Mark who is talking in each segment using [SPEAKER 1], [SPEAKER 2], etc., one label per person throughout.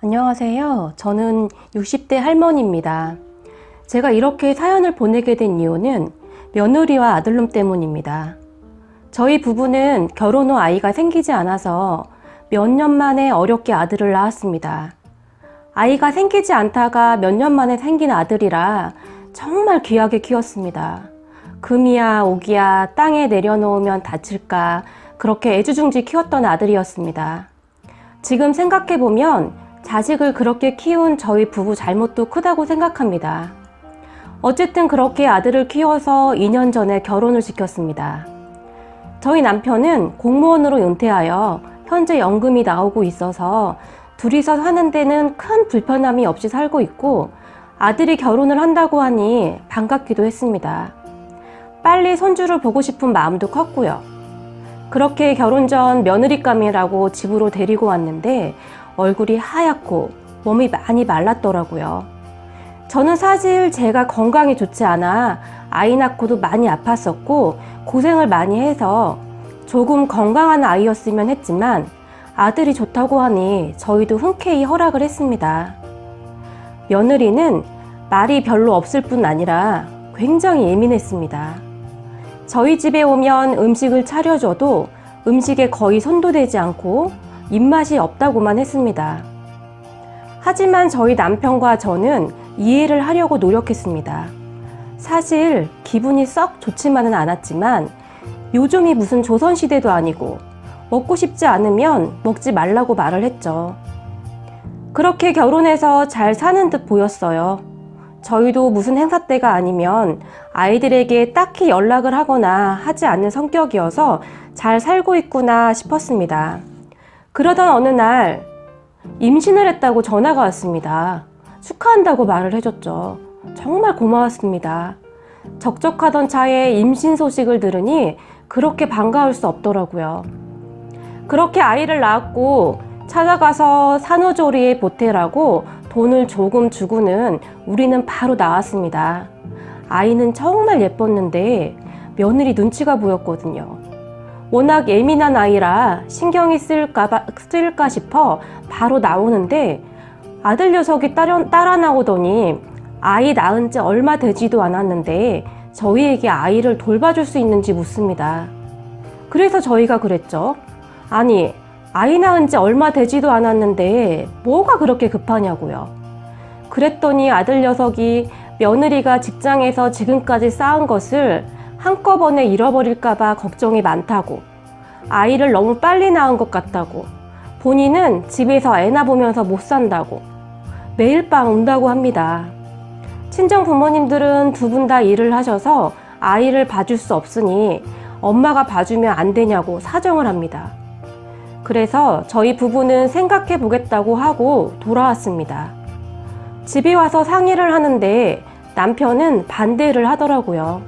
[SPEAKER 1] 안녕하세요. 저는 60대 할머니입니다. 제가 이렇게 사연을 보내게 된 이유는 며느리와 아들놈 때문입니다. 저희 부부는 결혼 후 아이가 생기지 않아서 몇 년 만에 어렵게 아들을 낳았습니다. 아이가 생기지 않다가 몇 년 만에 생긴 아들이라 정말 귀하게 키웠습니다. 금이야 오기야 땅에 내려놓으면 다칠까 그렇게 애주중지 키웠던 아들이었습니다. 지금 생각해보면 자식을 그렇게 키운 저희 부부 잘못도 크다고 생각합니다. 어쨌든 그렇게 아들을 키워서 2년 전에 결혼을 시켰습니다. 저희 남편은 공무원으로 은퇴하여 현재 연금이 나오고 있어서 둘이서 사는 데는 큰 불편함이 없이 살고 있고 아들이 결혼을 한다고 하니 반갑기도 했습니다. 빨리 손주를 보고 싶은 마음도 컸고요. 그렇게 결혼 전 며느리감이라고 집으로 데리고 왔는데 얼굴이 하얗고 몸이 많이 말랐더라고요. 저는 사실 제가 건강이 좋지 않아 아이 낳고도 많이 아팠었고 고생을 많이 해서 조금 건강한 아이였으면 했지만 아들이 좋다고 하니 저희도 흔쾌히 허락을 했습니다. 며느리는 말이 별로 없을 뿐 아니라 굉장히 예민했습니다. 저희 집에 오면 음식을 차려줘도 음식에 거의 손도 대지 않고 입맛이 없다고만 했습니다. 하지만 저희 남편과 저는 이해를 하려고 노력했습니다. 사실 기분이 썩 좋지만은 않았지만 요즘이 무슨 조선시대도 아니고 먹고 싶지 않으면 먹지 말라고 말을 했죠. 그렇게 결혼해서 잘 사는 듯 보였어요. 저희도 무슨 행사 때가 아니면 아이들에게 딱히 연락을 하거나 하지 않는 성격이어서 잘 살고 있구나 싶었습니다. 그러던 어느 날 임신을 했다고 전화가 왔습니다. 축하한다고 말을 해줬죠. 정말 고마웠습니다. 적적하던 차에 임신 소식을 들으니 그렇게 반가울 수 없더라고요. 그렇게 아이를 낳았고 찾아가서 산후조리에 보태라고 돈을 조금 주고는 우리는 바로 나왔습니다. 아이는 정말 예뻤는데 며느리 눈치가 보였거든요. 워낙 예민한 아이라 신경이 쓸까, 쓸까 싶어 바로 나오는데 아들 녀석이 따라, 따라 나오더니 아이 낳은 지 얼마 되지도 않았는데 저희에게 아이를 돌봐줄 수 있는지 묻습니다. 그래서 저희가 그랬죠. 아니, 아이 낳은 지 얼마 되지도 않았는데 뭐가 그렇게 급하냐고요. 그랬더니 아들 녀석이 며느리가 직장에서 지금까지 쌓은 것을 한꺼번에 잃어버릴까봐 걱정이 많다고, 아이를 너무 빨리 낳은 것 같다고, 본인은 집에서 애나 보면서 못 산다고, 매일 밤 운다고 합니다. 친정 부모님들은 두 분 다 일을 하셔서 아이를 봐줄 수 없으니 엄마가 봐주면 안 되냐고 사정을 합니다. 그래서 저희 부부는 생각해 보겠다고 하고 돌아왔습니다. 집에 와서 상의를 하는데 남편은 반대를 하더라고요.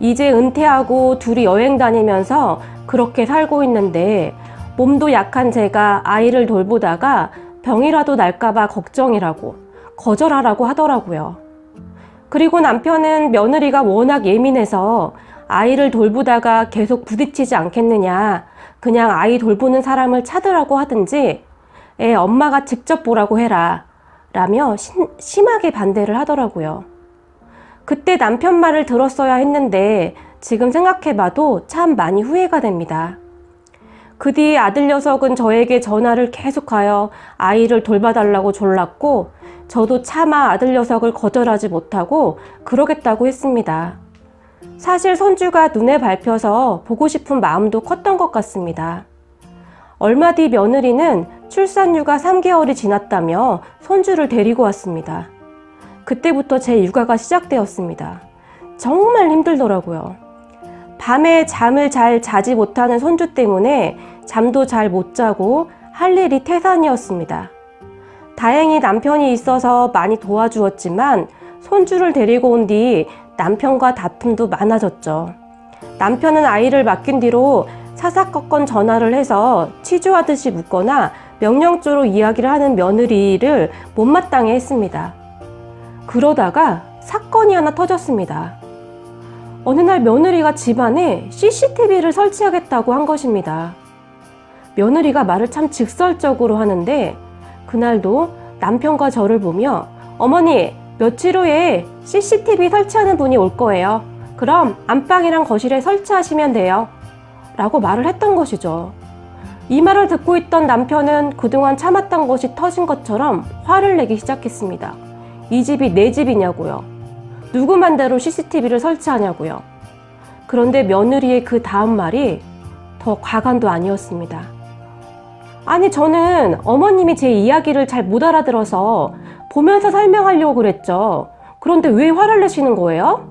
[SPEAKER 1] 이제 은퇴하고 둘이 여행 다니면서 그렇게 살고 있는데 몸도 약한 제가 아이를 돌보다가 병이라도 날까봐 걱정이라고 거절하라고 하더라고요. 그리고 남편은 며느리가 워낙 예민해서 아이를 돌보다가 계속 부딪히지 않겠느냐. 그냥 아이 돌보는 사람을 찾으라고 하든지 애 엄마가 직접 보라고 해라. 라며 신, 심하게 반대를 하더라고요. 그때 남편 말을 들었어야 했는데 지금 생각해봐도 참 많이 후회가 됩니다. 그 뒤에 아들 녀석은 저에게 전화를 계속하여 아이를 돌봐달라고 졸랐고 저도 차마 아들 녀석을 거절하지 못하고 그러겠다고 했습니다. 사실 손주가 눈에 밟혀서 보고 싶은 마음도 컸던 것 같습니다. 얼마 뒤 며느리는 출산휴가 3개월이 지났다며 손주를 데리고 왔습니다. 그때부터 제 육아가 시작되었습니다. 정말 힘들더라고요. 밤에 잠을 잘 자지 못하는 손주 때문에 잠도 잘 못 자고 할 일이 태산이었습니다. 다행히 남편이 있어서 많이 도와주었지만 손주를 데리고 온 뒤 남편과 다툼도 많아졌죠. 남편은 아이를 맡긴 뒤로 사사건건 전화를 해서 치주하듯이 묻거나 명령조로 이야기를 하는 며느리를 못마땅해 했습니다. 그러다가 사건이 하나 터졌습니다. 어느 날 며느리가 집안에 CCTV를 설치하겠다고 한 것입니다. 며느리가 말을 참 직설적으로 하는데 그날도 남편과 저를 보며 어머니, 며칠 후에 CCTV 설치하는 분이 올 거예요. 그럼 안방이랑 거실에 설치하시면 돼요. 라고 말을 했던 것이죠. 이 말을 듣고 있던 남편은 그동안 참았던 것이 터진 것처럼 화를 내기 시작했습니다. 이 집이 내 집이냐고요. 누구 맘대로 CCTV를 설치하냐고요. 그런데 며느리의 그 다음 말이 더 과간도 아니었습니다. 아니, 저는 어머님이 제 이야기를 잘 못 알아들어서 보면서 설명하려고 그랬죠. 그런데 왜 화를 내시는 거예요?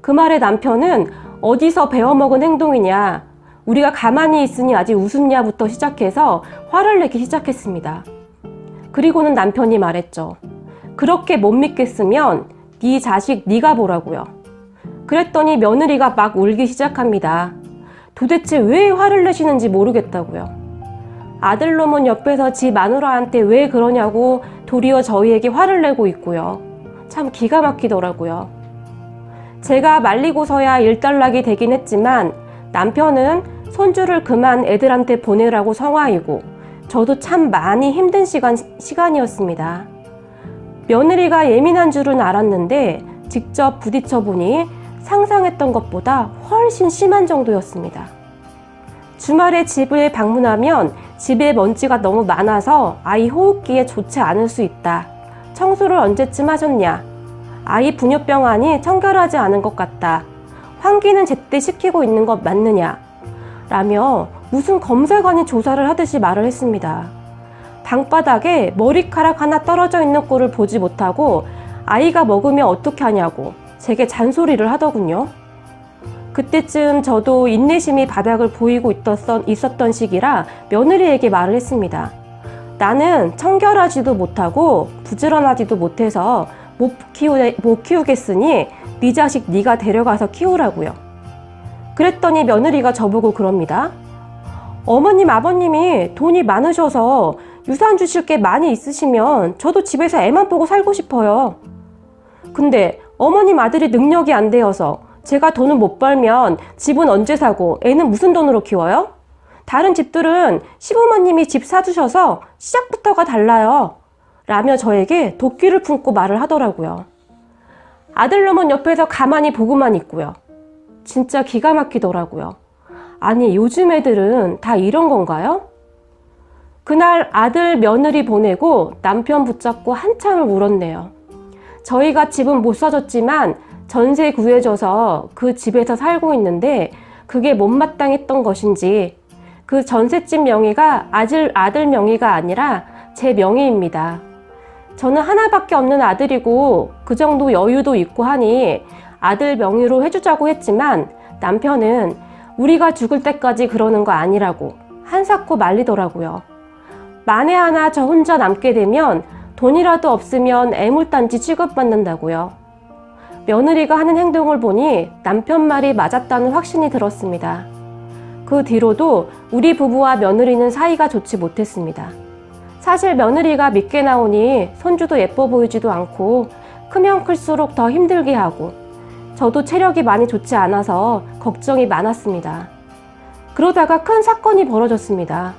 [SPEAKER 1] 그 말에 남편은 어디서 배워먹은 행동이냐, 우리가 가만히 있으니 아직 웃음냐부터 시작해서 화를 내기 시작했습니다. 그리고는 남편이 말했죠. 그렇게 못 믿겠으면 네 자식 네가 보라고요. 그랬더니 며느리가 막 울기 시작합니다. 도대체 왜 화를 내시는지 모르겠다고요. 아들놈은 옆에서 지 마누라한테 왜 그러냐고 도리어 저희에게 화를 내고 있고요. 참 기가 막히더라고요. 제가 말리고서야 일단락이 되긴 했지만 남편은 손주를 그만 애들한테 보내라고 성화이고 저도 참 많이 힘든 시간, 시간이었습니다. 며느리가 예민한 줄은 알았는데 직접 부딪혀 보니 상상했던 것보다 훨씬 심한 정도였습니다. 주말에 집을 방문하면 집에 먼지가 너무 많아서 아이 호흡기에 좋지 않을 수 있다. 청소를 언제쯤 하셨냐? 아이 분유병 안이 청결하지 않은 것 같다. 환기는 제때 시키고 있는 것 맞느냐? 라며 무슨 검사관이 조사를 하듯이 말을 했습니다. 방바닥에 머리카락 하나 떨어져 있는 꼴을 보지 못하고 아이가 먹으면 어떻게 하냐고 제게 잔소리를 하더군요. 그때쯤 저도 인내심이 바닥을 보이고 있었던, 있었던 시기라 며느리에게 말을 했습니다. 나는 청결하지도 못하고 부지런하지도 못해서 못, 키우, 못 키우겠으니 네 자식 네가 데려가서 키우라고요. 그랬더니 며느리가 저보고 그럽니다. 어머님, 아버님이 돈이 많으셔서 유산 주실 게 많이 있으시면 저도 집에서 애만 보고 살고 싶어요. 근데 어머님 아들이 능력이 안 되어서 제가 돈을 못 벌면 집은 언제 사고 애는 무슨 돈으로 키워요? 다른 집들은 시부모님이 집 사주셔서 시작부터가 달라요. 라며 저에게 도끼를 품고 말을 하더라고요. 아들놈은 옆에서 가만히 보고만 있고요. 진짜 기가 막히더라고요. 아니, 요즘 애들은 다 이런 건가요? 그날 아들 며느리 보내고 남편 붙잡고 한참을 울었네요. 저희가 집은 못 사줬지만 전세 구해줘서 그 집에서 살고 있는데 그게 못마땅했던 것인지 그 전셋집 명의가 아들, 아들 명의가 아니라 제 명의입니다. 저는 하나밖에 없는 아들이고 그 정도 여유도 있고 하니 아들 명의로 해주자고 했지만 남편은 우리가 죽을 때까지 그러는 거 아니라고 한사코 말리더라고요. 만에 하나 저 혼자 남게 되면 돈이라도 없으면 애물단지 취급받는다고요. 며느리가 하는 행동을 보니 남편 말이 맞았다는 확신이 들었습니다. 그 뒤로도 우리 부부와 며느리는 사이가 좋지 못했습니다. 사실 며느리가 믿게 나오니 손주도 예뻐 보이지도 않고 크면 클수록 더 힘들게 하고 저도 체력이 많이 좋지 않아서 걱정이 많았습니다. 그러다가 큰 사건이 벌어졌습니다.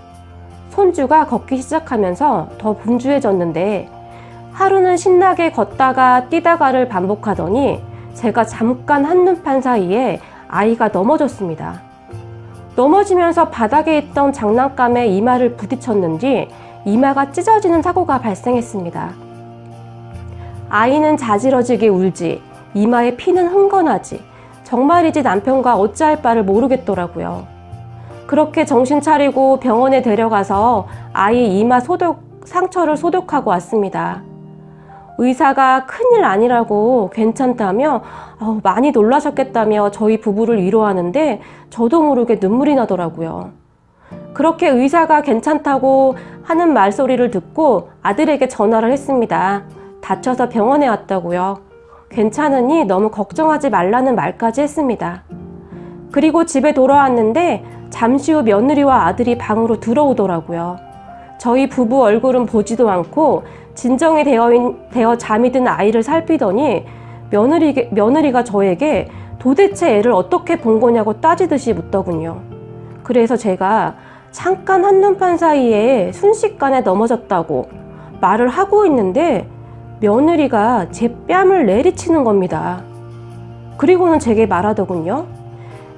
[SPEAKER 1] 손주가 걷기 시작하면서 더 분주해졌는데 하루는 신나게 걷다가 뛰다가를 반복하더니 제가 잠깐 한눈판 사이에 아이가 넘어졌습니다. 넘어지면서 바닥에 있던 장난감에 이마를 부딪혔는지 이마가 찢어지는 사고가 발생했습니다. 아이는 자지러지게 울지, 이마에 피는 흥건하지, 정말이지 남편과 어찌할 바를 모르겠더라고요. 그렇게 정신 차리고 병원에 데려가서 아이 이마 소독, 상처를 소독하고 왔습니다. 의사가 큰일 아니라고 괜찮다며 어, 많이 놀라셨겠다며 저희 부부를 위로하는데 저도 모르게 눈물이 나더라고요. 그렇게 의사가 괜찮다고 하는 말소리를 듣고 아들에게 전화를 했습니다. 다쳐서 병원에 왔다고요. 괜찮으니 너무 걱정하지 말라는 말까지 했습니다. 그리고 집에 돌아왔는데 잠시 후 며느리와 아들이 방으로 들어오더라고요. 저희 부부 얼굴은 보지도 않고 진정이 되어, 되어 잠이 든 아이를 살피더니 며느리, 며느리가 저에게 도대체 애를 어떻게 본 거냐고 따지듯이 묻더군요. 그래서 제가 잠깐 한눈판 사이에 순식간에 넘어졌다고 말을 하고 있는데 며느리가 제 뺨을 내리치는 겁니다. 그리고는 제게 말하더군요.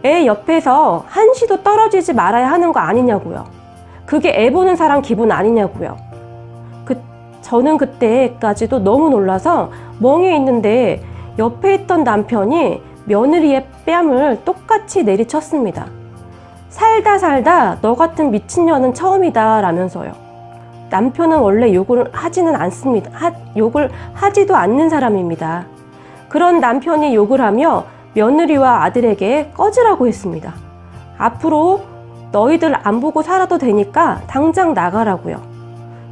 [SPEAKER 1] 애 옆에서 한시도 떨어지지 말아야 하는 거 아니냐고요. 그게 애 보는 사람 기분 아니냐고요. 그, 저는 그때까지도 너무 놀라서 멍해 있는데 옆에 있던 남편이 며느리의 뺨을 똑같이 내리쳤습니다. 살다 살다 너 같은 미친년은 처음이다 라면서요. 남편은 원래 욕을 하지는 않습니다. 하, 욕을 하지도 않는 사람입니다. 그런 남편이 욕을 하며 며느리와 아들에게 꺼지라고 했습니다. 앞으로 너희들 안 보고 살아도 되니까 당장 나가라고요.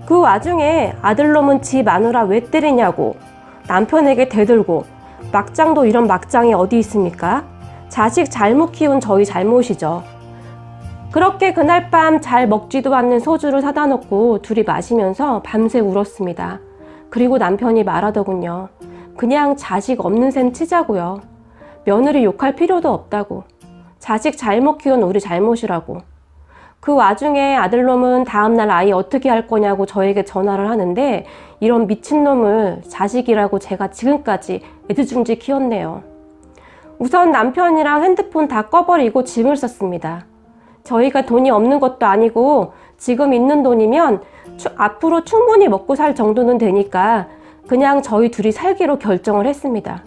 [SPEAKER 1] 그 와중에 아들놈은 지 마누라 왜 때리냐고 남편에게 대들고 막장도 이런 막장이 어디 있습니까? 자식 잘못 키운 저희 잘못이죠. 그렇게 그날 밤 잘 먹지도 않는 소주를 사다 놓고 둘이 마시면서 밤새 울었습니다. 그리고 남편이 말하더군요. 그냥 자식 없는 셈 치자고요. 며느리 욕할 필요도 없다고. 자식 잘못 키운 우리 잘못이라고. 그 와중에 아들놈은 다음날 아이 어떻게 할 거냐고 저에게 전화를 하는데 이런 미친놈을 자식이라고 제가 지금까지 애지중지 키웠네요. 우선 남편이랑 핸드폰 다 꺼버리고 짐을 썼습니다. 저희가 돈이 없는 것도 아니고 지금 있는 돈이면 추- 앞으로 충분히 먹고 살 정도는 되니까 그냥 저희 둘이 살기로 결정을 했습니다.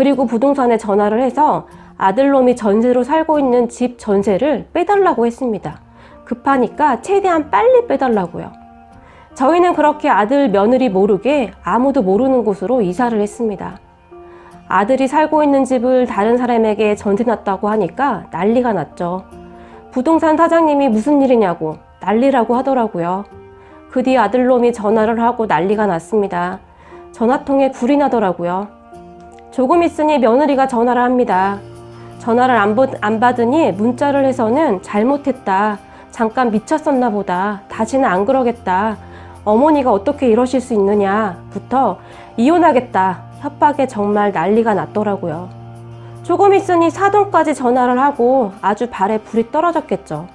[SPEAKER 1] 그리고 부동산에 전화를 해서 아들놈이 전세로 살고 있는 집 전세를 빼달라고 했습니다. 급하니까 최대한 빨리 빼달라고요. 저희는 그렇게 아들 며느리 모르게 아무도 모르는 곳으로 이사를 했습니다. 아들이 살고 있는 집을 다른 사람에게 전세 났다고 하니까 난리가 났죠. 부동산 사장님이 무슨 일이냐고 난리라고 하더라고요. 그 뒤 아들놈이 전화를 하고 난리가 났습니다. 전화통에 불이 나더라고요. 조금 있으니 며느리가 전화를 합니다. 전화를 안, 받- 안 받으니 문자를 해서는 잘못했다. 잠깐 미쳤었나 보다. 다시는 안 그러겠다. 어머니가 어떻게 이러실 수 있느냐. 부터 이혼하겠다. 협박에 정말 난리가 났더라고요. 조금 있으니 사돈까지 전화를 하고 아주 발에 불이 떨어졌겠죠.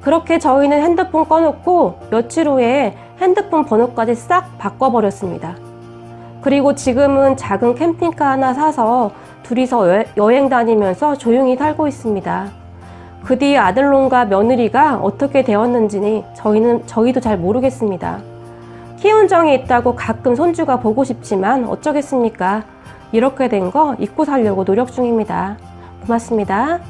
[SPEAKER 1] 그렇게 저희는 핸드폰 꺼놓고 며칠 후에 핸드폰 번호까지 싹 바꿔버렸습니다. 그리고 지금은 작은 캠핑카 하나 사서 둘이서 여- 여행 다니면서 조용히 살고 있습니다. 그 뒤 아들놈과 며느리가 어떻게 되었는지는 저희는 저희도 잘 모르겠습니다. 키운 정이 있다고 가끔 손주가 보고 싶지만 어쩌겠습니까? 이렇게 된 거 잊고 살려고 노력 중입니다. 고맙습니다.